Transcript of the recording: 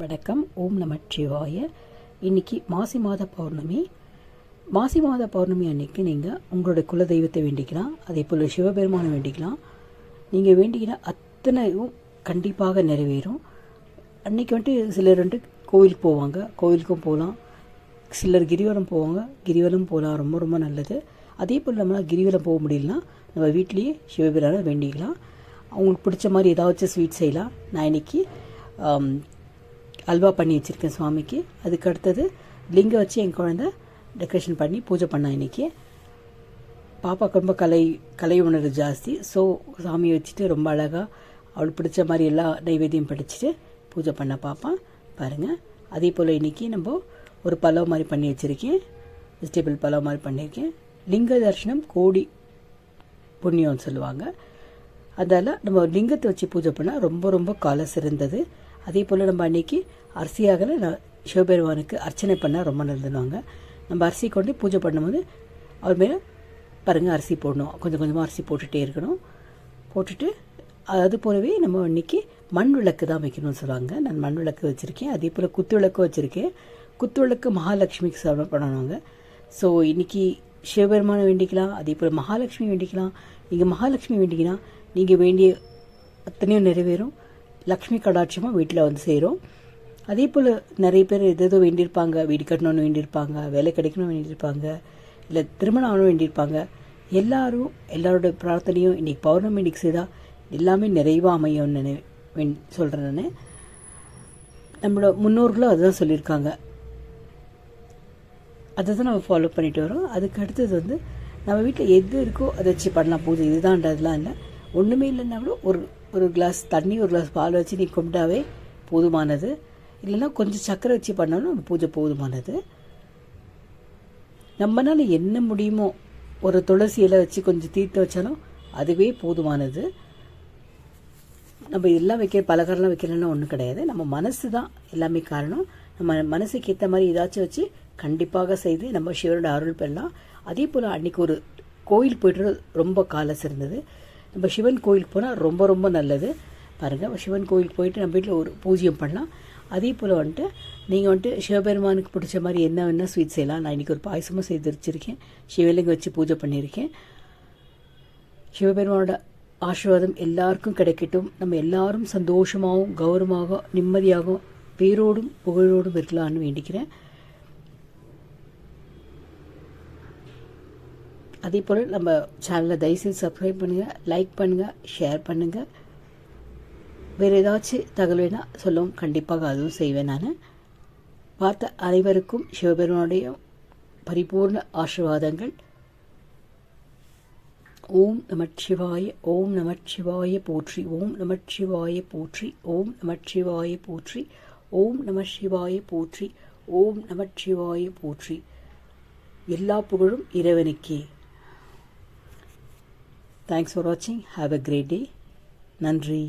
வணக்கம். ஓம் நம சிவாய. இன்னைக்கு மாசி மாத பௌர்ணமி. மாசி மாத பௌர்ணமி அன்னைக்கு நீங்கள் உங்களுடைய குலதெய்வத்தை வேண்டிக்கலாம் அதே போல் சிவபெருமானை வேண்டிக்கலாம். நீங்கள் வேண்டிக்கிற அத்தனையும் கண்டிப்பாக நிறைவேறும். அன்னைக்கு வந்துட்டு சிலர் வந்துட்டு கோவிலுக்கு போவாங்க. கோவிலுக்கும் போகலாம் சிலர் கிரிவலம் போவாங்க. கிரிவலம் போகலாம் ரொம்ப ரொம்ப நல்லது. அதே போல் நம்மளால் கிரிவலம் போக முடியலனா நம்ம வீட்லேயே சிவபெருமானை வேண்டிக்கலாம். அவங்களுக்கு பிடிச்ச மாதிரி ஏதாச்சும் ஸ்வீட் செய்யலாம். நான் இன்னைக்கு அல்வா பண்ணி வச்சுருக்கேன் சுவாமிக்கு. அதுக்கு அடுத்தது லிங்கம் வச்சு என் குழந்த டெக்கரேஷன் பண்ணி பூஜை பண்ணான் இன்றைக்கி பாப்பா ரொம்ப கலை கலை உணர்வு ஜாஸ்தி. ஸோ சாமியை வச்சுட்டு ரொம்ப அழகாக அவளுக்கு பிடிச்ச மாதிரி எல்லா நைவேத்தியம் படிச்சுட்டு பூஜை பண்ண பாப்பா. பாருங்கள் அதே போல் இன்னைக்கு நம்ம ஒரு பலவ் மாதிரி பண்ணி வச்சுருக்கேன். வெஜிடபிள் பலவ் மாதிரி பண்ணியிருக்கேன் லிங்க தரிசனம் கோடி புண்ணியம்னு சொல்லுவாங்க. அதால் நம்ம லிங்கத்தை வச்சு பூஜை பண்ணால் ரொம்ப ரொம்ப கால சிறந்தது. அதே போல் நம்ம அன்னைக்கு அரிசியாகல நான் சிவபெருமானுக்கு அர்ச்சனை பண்ணால் ரொம்ப நல்லதுன்னுவாங்க. நம்ம அரிசி கொண்டு பூஜை பண்ணும்போது அவர் மேலே பாருங்கள் அரிசி போடணும். கொஞ்சம் கொஞ்சமாக அரிசி போட்டுகிட்டே இருக்கணும். போட்டுட்டு அது போலவே நம்ம இன்றைக்கி மண் விளக்கு தான் வைக்கணும்னு சொல்லுவாங்க. நான் மண் விளக்கு வச்சுருக்கேன். அதே போல் குத்து விளக்கு வச்சுருக்கேன். குத்து விளக்கு மகாலட்சுமிக்கு சமர்ப்பணம் பண்ணணுங்க ஸோ இன்றைக்கி சிவபெருமானை வேண்டிக்கலாம் அதே போல் மகாலட்சுமி வேண்டிக்கலாம். நீங்கள் மகாலட்சுமி வேண்டிக்கலாம். நீங்கள் வேண்டிய அத்தனையும் நிறைவேறும். லக்ஷ்மி கடாட்சமாக வீட்டில் வந்து சேரும். அதே போல் நிறைய பேர் எதேதோ வேண்டியிருப்பாங்க வீடு கட்டணும்னு வேண்டியிருப்பாங்க வேலை கிடைக்கணும்னு வேண்டியிருப்பாங்க இல்லை திருமணம் ஆகணும் வேண்டியிருப்பாங்க. எல்லாரும் எல்லாரோட பிரார்த்தனையும் இன்னைக்கு பௌர்ணமி இன்னைக்கு செய்தால் எல்லாமே நிறைவாக அமையும்னு நினை சொல்கிறேன் நான். நம்மளோட முன்னோர்களும் அதுதான் சொல்லியிருக்காங்க. அதை தான் நம்ம ஃபாலோ பண்ணிட்டு வரோம். அதுக்கு அடுத்தது வந்து நம்ம வீட்டில் எது இருக்கோ அதை வச்சு பண்ணலாம். பூஜை இதுதான்றதுலாம் இல்லை. ஒன்றுமே இல்லைன்னா கூட ஒரு ஒரு கிளாஸ் தண்ணி ஒரு கிளாஸ் பால் வச்சு நீ கும்பிட்டாவே போதுமானது. இல்லைன்னா கொஞ்சம் சக்கரை வச்சு பண்ணாலும் நம்ம பூஜை போதுமானது. நம்மனால என்ன முடியுமோ ஒரு துளசி இலை வச்சு கொஞ்சம் தீர்த்து வச்சாலும் அதுவே போதுமானது. நம்ம எல்லாம் வைக்க பலகாரம்லாம் வைக்கலன்னா ஒன்றும் கிடையாது. நம்ம மனசு தான் எல்லாமே காரணம். நம்ம மனசுக்கு ஏற்ற மாதிரி ஏதாச்சும் வச்சு கண்டிப்பாக செய்து நம்ம சிவனோட அருள் பெறலாம். அதே போல் அன்னைக்கு ஒரு கோயில் போய்ட்டு ரொம்ப கால சிறந்தது. நம்ம சிவன் கோயிலுக்கு போனால் ரொம்ப ரொம்ப நல்லது. பாருங்கள் சிவன் கோயிலுக்கு போயிட்டு நம்ம வீட்டில் ஒரு பூஜ்யம் பண்ணலாம். அதே போல் வந்துட்டு நீங்கள் வந்துட்டு சிவபெருமானுக்கு பிடிச்ச மாதிரி என்ன வேணால் ஸ்வீட் செய்யலாம். நான் இன்றைக்கி ஒரு பாயசமும் செய்து வச்சுருக்கேன். சிவலிங்கம் வச்சு பூஜை பண்ணியிருக்கேன். சிவபெருமானோட ஆசீர்வாதம் எல்லாருக்கும் கிடைக்கட்டும். நம்ம எல்லாரும் சந்தோஷமாகவும் கௌரவமாகவும் நிம்மதியாகவும் பேரோடும் புகழோடும் இருக்கலாம்னு வேண்டிக்கிறேன். அதே போல் நம்ம சேனலை தயவுசெய்து சப்ஸ்கிரைப் பண்ணுங்கள் லைக் பண்ணுங்கள் ஷேர் பண்ணுங்கள் வேறு ஏதாச்சும் தகவல் வேணால் சொல்லவும் கண்டிப்பாக அதுவும் செய்வேன் நான். பார்த்த அனைவருக்கும் சிவபெருமானுடைய பரிபூர்ண ஆசீர்வாதங்கள். ஓம் நமச்சிவாய ஓம் நமச்சிவாய போற்றி ஓம் நமச்சிவாய போற்றி ஓம் நமச்சிவாய போற்றி ஓம் நமசிவாய போற்றி ஓம் நமச்சிவாய போற்றி. எல்லா புகழும் இறைவனுக்கே. தேங்க்ஸ் ஃபார் வாட்சிங் ஹாவ் அ கிரேட் டே நன்றி